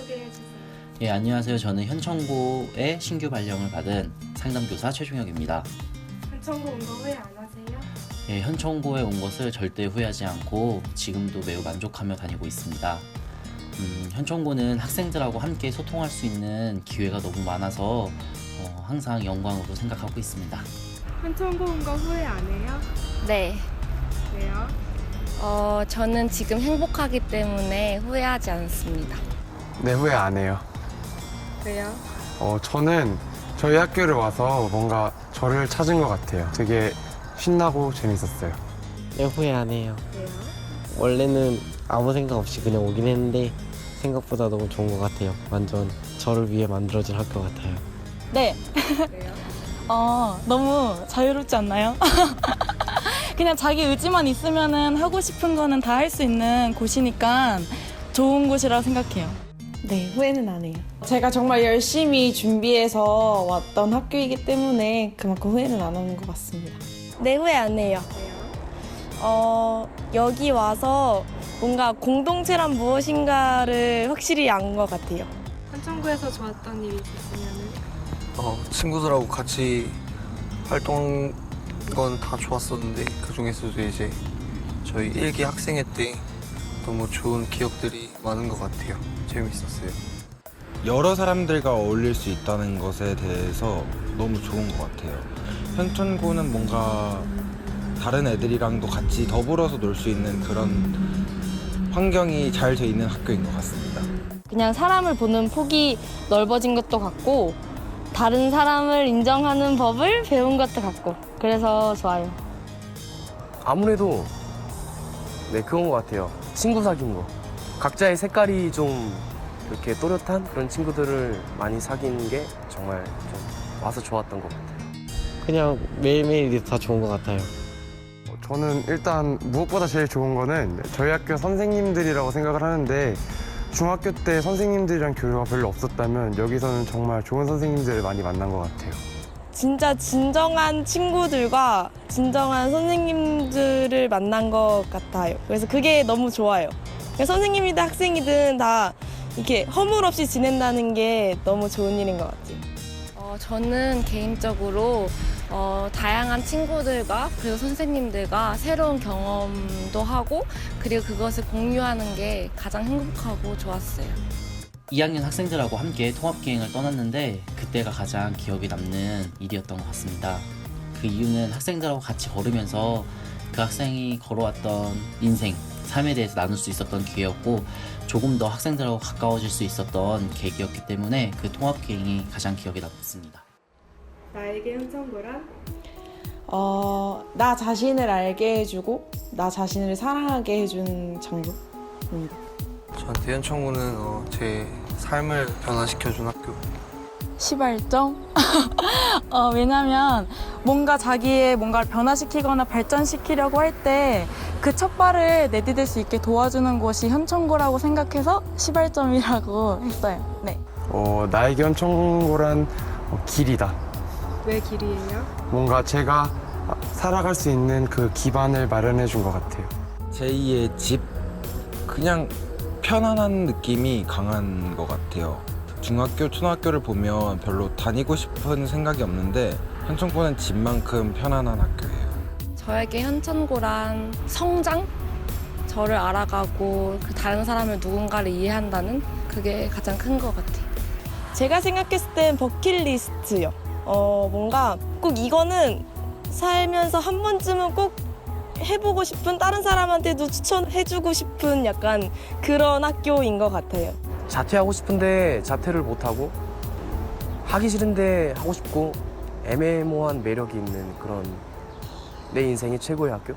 소개해 주세요. 예, 안녕하세요. 저는 현천고의 신규 발령을 받은 상담교사 최종혁입니다. 온거 후회 안 하세요? 예, 현천고에 온 것을 절대 후회하지 않고 지금도 매우 만족하며 다니고 있습니다. 음, 현천고는 학생들하고 함께 소통할 수 있는 기회가 너무 많아서 어, 항상 영광으로 생각하고 있습니다. 한천고 온 거 후회 안 해요? 네. 왜요? 어, 저는 지금 행복하기 때문에 후회하지 않습니다. 네, 후회 안 해요. 왜요? 어, 저는 저희 학교를 와서 뭔가 저를 찾은 것 같아요. 되게 신나고 재밌었어요. 네, 후회 안 해요. 왜요? 원래는 아무 생각 없이 그냥 오긴 했는데 생각보다 너무 좋은 것 같아요. 완전 저를 위해 만들어진 학교 같아요. 네. 왜요? 어, 너무 자유롭지 않나요? 그냥 자기 의지만 있으면은 하고 싶은 거는 다 할 수 있는 곳이니까 좋은 곳이라고 생각해요. 네, 후회는 안 해요. 제가 정말 열심히 준비해서 왔던 학교이기 때문에 그만큼 후회는 안 하는 것 같습니다. 네, 후회 안 해요. 어, 여기 와서 뭔가 공동체란 무엇인가를 확실히 안 것 같아요. 한천고에서 좋았던 일이 있으면은 어, 친구들하고 같이 활동한 건 다 좋았었는데 그 중에서도 이제 저희 일기 학생회 때 너무 좋은 기억들이 많은 것 같아요. 재밌었어요. 여러 사람들과 어울릴 수 있다는 것에 대해서 너무 좋은 것 같아요. 현천고는 뭔가 다른 애들이랑도 같이 더불어서 놀 수 있는 그런 환경이 잘 돼 있는 학교인 것 같습니다. 그냥 사람을 보는 폭이 넓어진 것도 같고, 다른 사람을 인정하는 법을 배운 것도 같고, 그래서 좋아요. 아무래도 네 그건 것 같아요. 친구 사귄 거. 각자의 색깔이 좀 이렇게 또렷한 그런 친구들을 많이 사귀는 게 정말 좀 와서 좋았던 것 같아요. 그냥 매일매일이 다 좋은 것 같아요. 어, 저는 일단 무엇보다 제일 좋은 거는 저희 학교 선생님들이라고 생각을 하는데 중학교 때 선생님들이랑 교류가 별로 없었다면 여기서는 정말 좋은 선생님들을 많이 만난 것 같아요. 진짜 진정한 친구들과 진정한 선생님들을 만난 것 같아요. 그래서 그게 너무 좋아요. 그러니까 선생님이든 학생이든 다 이렇게 허물 없이 지낸다는 게 너무 좋은 일인 것 같아요. 어, 저는 개인적으로 어, 다양한 친구들과 그리고 선생님들과 새로운 경험도 하고 그리고 그것을 공유하는 게 가장 행복하고 좋았어요. 2학년 학생들하고 함께 통합기행을 떠났는데 그때가 가장 기억에 남는 일이었던 것 같습니다. 그 이유는 학생들하고 같이 걸으면서 그 학생이 걸어왔던 인생, 삶에 대해서 나눌 수 있었던 기회였고 조금 더 학생들하고 가까워질 수 있었던 계기였기 때문에 그 통합기행이 가장 기억에 남습니다. 나에게 한천고란? 어, 나 자신을 알게 해주고 나 자신을 사랑하게 해준 장소입니다. 저한테 현천구는 어, 제 삶을 변화시켜준 학교. 시발점? 어, 왜냐면 뭔가 자기의 뭔가를 변화시키거나 발전시키려고 할 때 그 첫 발을 내디딜 수 있게 도와주는 곳이 현천고라고 생각해서 시발점이라고 했어요. 네. 어, 나에게 현천고란 어, 길이다. 왜 길이에요? 뭔가 제가 살아갈 수 있는 그 기반을 마련해 준 것 같아요. 제2의 집 그냥 편안한 느낌이 강한 것 같아요. 중학교, 초등학교를 보면 별로 다니고 싶은 생각이 없는데 현천고는 집만큼 편안한 학교예요. 저에게 현천고란 성장? 저를 알아가고 그 다른 사람을 누군가를 이해한다는 그게 가장 큰 것 같아요. 제가 생각했을 땐 버킷리스트요. 어, 뭔가 꼭 이거는 살면서 한 번쯤은 꼭 해보고 싶은 다른 사람한테도 추천해주고 싶은 약간 그런 학교인 것 같아요. 자퇴하고 싶은데 자퇴를 못하고 하기 싫은데 하고 싶고 애매모호한 매력이 있는 그런 내 인생의 최고의 학교?